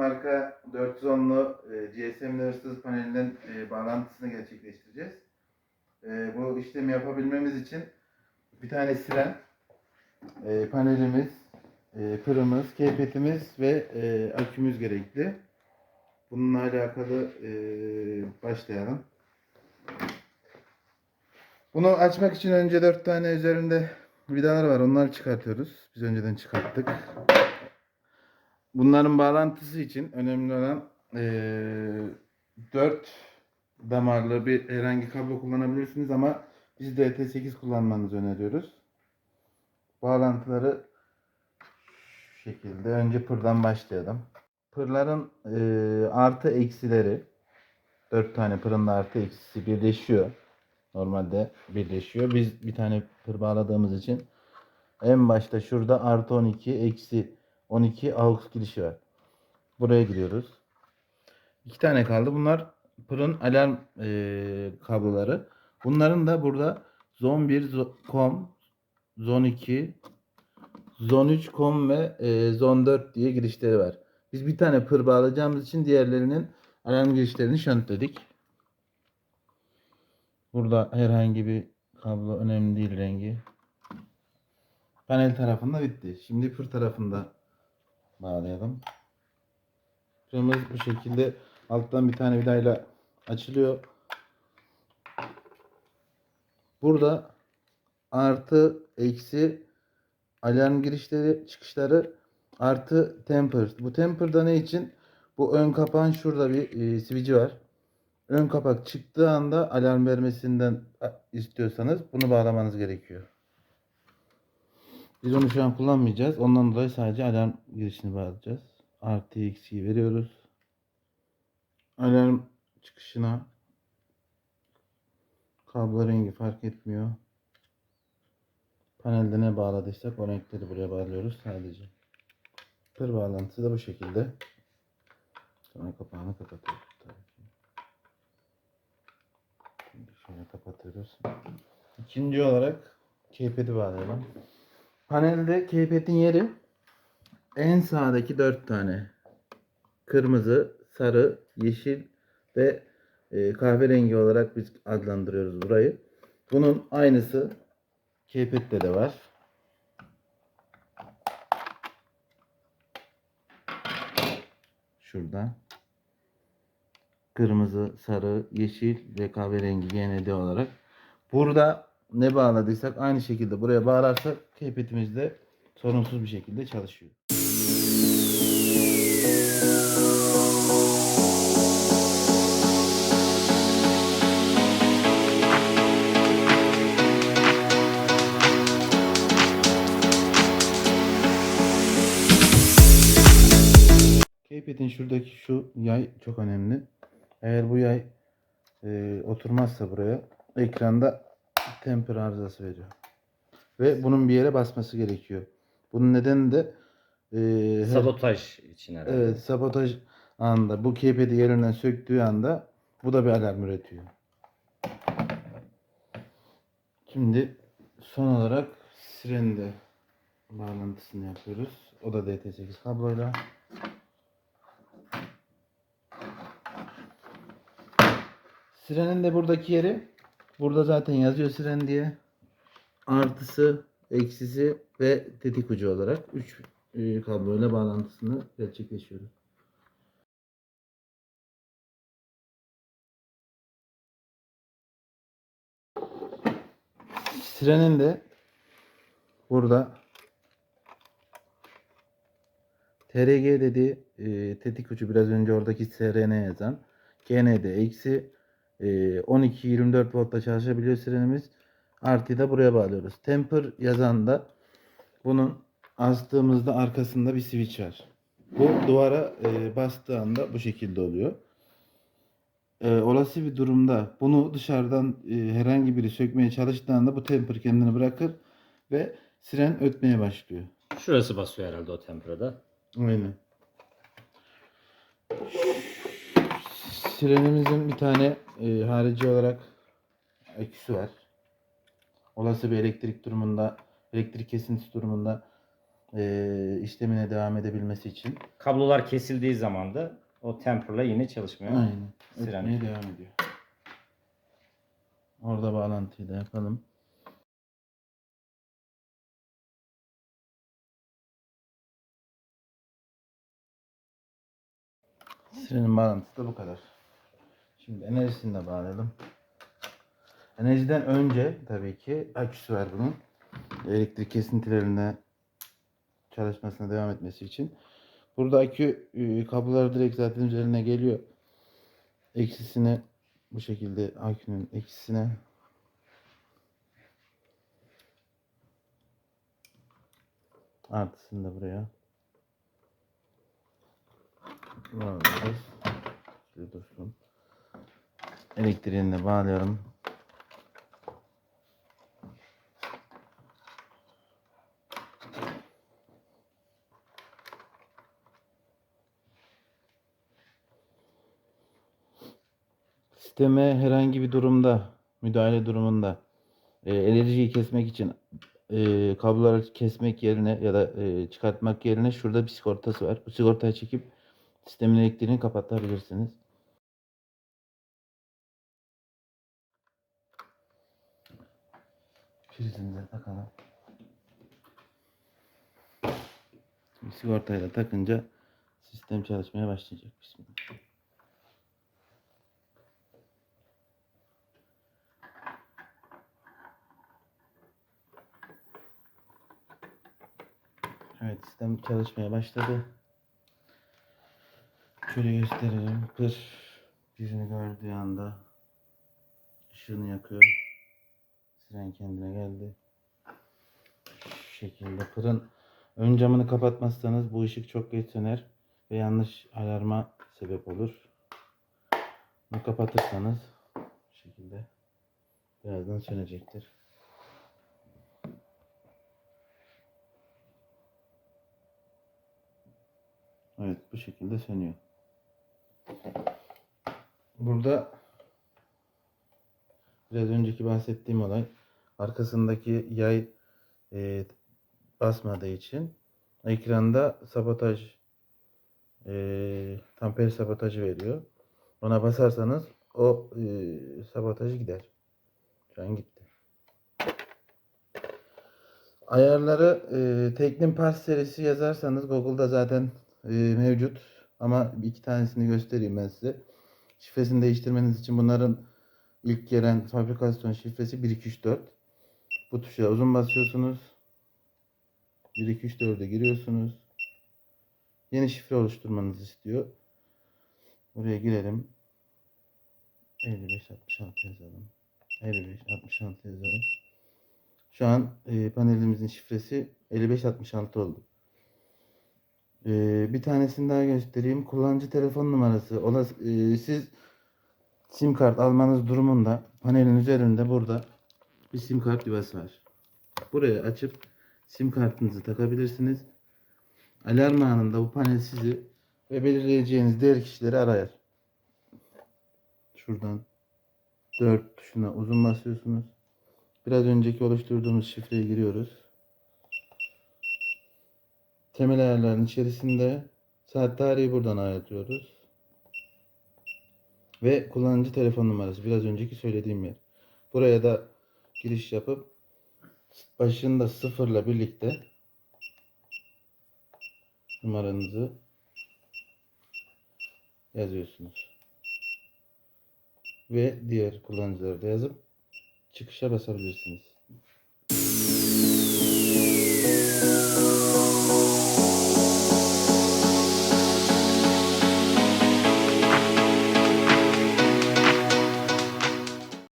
marka 410'lu e, GSM'li hırsız panelinin e, bağlantısını gerçekleştireceğiz. E, bu işlemi yapabilmemiz için bir tane siren, panelimiz, pırımız, keyfetimiz ve akümüz gerekli. Bununla alakalı başlayalım. Bunu açmak için önce 4 tane üzerinde vidalar var. Onları çıkartıyoruz. Biz önceden çıkarttık. Bunların bağlantısı için önemli olan eee 4 damarlı bir herhangi kablo kullanabilirsiniz ama biz DT8 kullanmanızı öneriyoruz. Bağlantıları şu şekilde. Önce pırdan başlayalım. Pırların eee, artı eksileri 4 tane pırın artı eksisi birleşiyor. Normalde birleşiyor. Biz bir tane pır bağladığımız için en başta şurada artı 12 eksi 12 AUX girişi var. Buraya giriyoruz. İki tane kaldı. Bunlar pırın alarm eee, kabloları. Bunların da burada Zone 1, Zo- COM, Zone 2, Zone 3, COM ve eee, Zone 4 diye girişleri var. Biz bir tane pır bağlayacağımız için diğerlerinin alarm girişlerini şantladık. Burada herhangi bir kablo önemli değil rengi. Panel tarafında bitti. Şimdi pır tarafında bağlayalım. Pırımız bu şekilde alttan bir tane vidayla açılıyor. Burada artı eksi alarm girişleri çıkışları artı temper. Bu temper'da ne için? Bu ön kapağın şurada bir e, switch'i var. Ön kapak çıktığı anda alarm vermesinden istiyorsanız bunu bağlamanız gerekiyor. Biz onu şu an kullanmayacağız. Ondan dolayı sadece alarm girişini bağlayacağız. Artı eksiği veriyoruz. Alarm çıkışına kablo rengi fark etmiyor. Panelde ne bağladıysak o renkleri buraya bağlıyoruz sadece. Pır bağlantısı da bu şekilde. Sonra kapağını kapatıyoruz. Şimdi şöyle kapatıyoruz. İkinci olarak keypedi bağlayalım. Panelde keypedin yeri en sağdaki dört tane. Kırmızı, sarı, yeşil ve e, kahverengi olarak biz adlandırıyoruz burayı. Bunun aynısı keypette de var. Şurada. Kırmızı, sarı, yeşil ve kahverengi GND olarak. Burada ne bağladıysak aynı şekilde buraya bağlarsak keypetimiz de sorunsuz bir şekilde çalışıyor. Keypet'in şuradaki şu yay çok önemli. Eğer bu yay e, oturmazsa buraya ekranda temper arızası veriyor. Ve bunun bir yere basması gerekiyor. Bunun nedeni de e, Sabotaj için herhalde. evet, sabotaj anında bu keypedi yerinden söktüğü anda bu da bir alarm üretiyor. Şimdi son olarak sirenin de bağlantısını yapıyoruz. O da DT8 kabloyla. Sirenin de buradaki yeri burada zaten yazıyor siren diye. Artısı, eksisi ve tetik ucu olarak 3 kabloyla bağlantısını gerçekleşiyoruz. Sirenin de burada TRG dedi e, tetik ucu biraz önce oradaki SRN yazan GND eksi e, 12-24 voltta çalışabiliyor sirenimiz. Artıyı da buraya bağlıyoruz. Temper yazan da bunun astığımızda arkasında bir switch var. Bu duvara e, bastığı anda bu şekilde oluyor. E, olası bir durumda bunu dışarıdan e, herhangi biri sökmeye çalıştığında bu temper kendini bırakır ve siren ötmeye başlıyor. Şurası basıyor herhalde o temperada. Aynen. Sirenimizin bir tane e, harici olarak aküsü var. Olası bir elektrik durumunda, elektrik kesintisi durumunda e, işlemine devam edebilmesi için. Kablolar kesildiği zaman da o temperla yine çalışmıyor. Aynen. Siren. Ötmeye devam ediyor. Orada bağlantıyı da yapalım. Sirenin bağlantısı da bu kadar. Şimdi enerjisini de bağlayalım. Enerjiden önce tabii ki aküsü var bunun. Elektrik kesintilerine çalışmasına devam etmesi için. Burada akü e, direkt zaten üzerine geliyor. Eksisine bu şekilde akünün eksisine artısını da buraya. Şöyle dursun. Elektriğini de bağlayalım. Sisteme herhangi bir durumda, müdahale durumunda e, enerjiyi kesmek için e, kabloları kesmek yerine ya da e, çıkartmak yerine şurada bir sigortası var. Bu sigortayı çekip sistemin elektriğini kapatabilirsiniz. Prizini de takalım. Şimdi sigortayı da takınca sistem çalışmaya başlayacak. Bismillah. Evet sistem çalışmaya başladı. Şöyle gösterelim. Pır yüzünü gördüğü anda ışığını yakıyor. Siren kendine geldi. Şu şekilde pırın ön camını kapatmazsanız bu ışık çok geç söner ve yanlış alarma sebep olur. Bunu kapatırsanız bu şekilde birazdan sönecektir. Evet bu şekilde sönüyor. Burada biraz önceki bahsettiğim olay arkasındaki yay e, basmadığı için ekranda sabotaj e, tamper sabotajı veriyor. Ona basarsanız o e, sabotajı gider. Şu an gitti. Ayarları e, Teknim Pars serisi yazarsanız Google'da zaten e, mevcut. Ama iki tanesini göstereyim ben size. Şifresini değiştirmeniz için bunların ilk gelen fabrikasyon şifresi 1234. Bu tuşa uzun basıyorsunuz. 1234'e giriyorsunuz. Yeni şifre oluşturmanızı istiyor. Buraya girelim. 5566 yazalım. 5566 yazalım. Şu an e, panelimizin şifresi 5566 oldu. Ee, bir tanesini daha göstereyim. Kullanıcı telefon numarası. Olası, e, siz sim kart almanız durumunda panelin üzerinde burada bir sim kart yuvası var. Buraya açıp sim kartınızı takabilirsiniz. Alarm anında bu panel sizi ve belirleyeceğiniz diğer kişileri arayar. Şuradan 4 tuşuna uzun basıyorsunuz. Biraz önceki oluşturduğumuz şifreyi giriyoruz. Temel ayarların içerisinde saat tarihi buradan ayarlıyoruz. Ve kullanıcı telefon numarası biraz önceki söylediğim yer. Buraya da giriş yapıp başında sıfırla birlikte numaranızı yazıyorsunuz. Ve diğer kullanıcıları da yazıp çıkışa basabilirsiniz.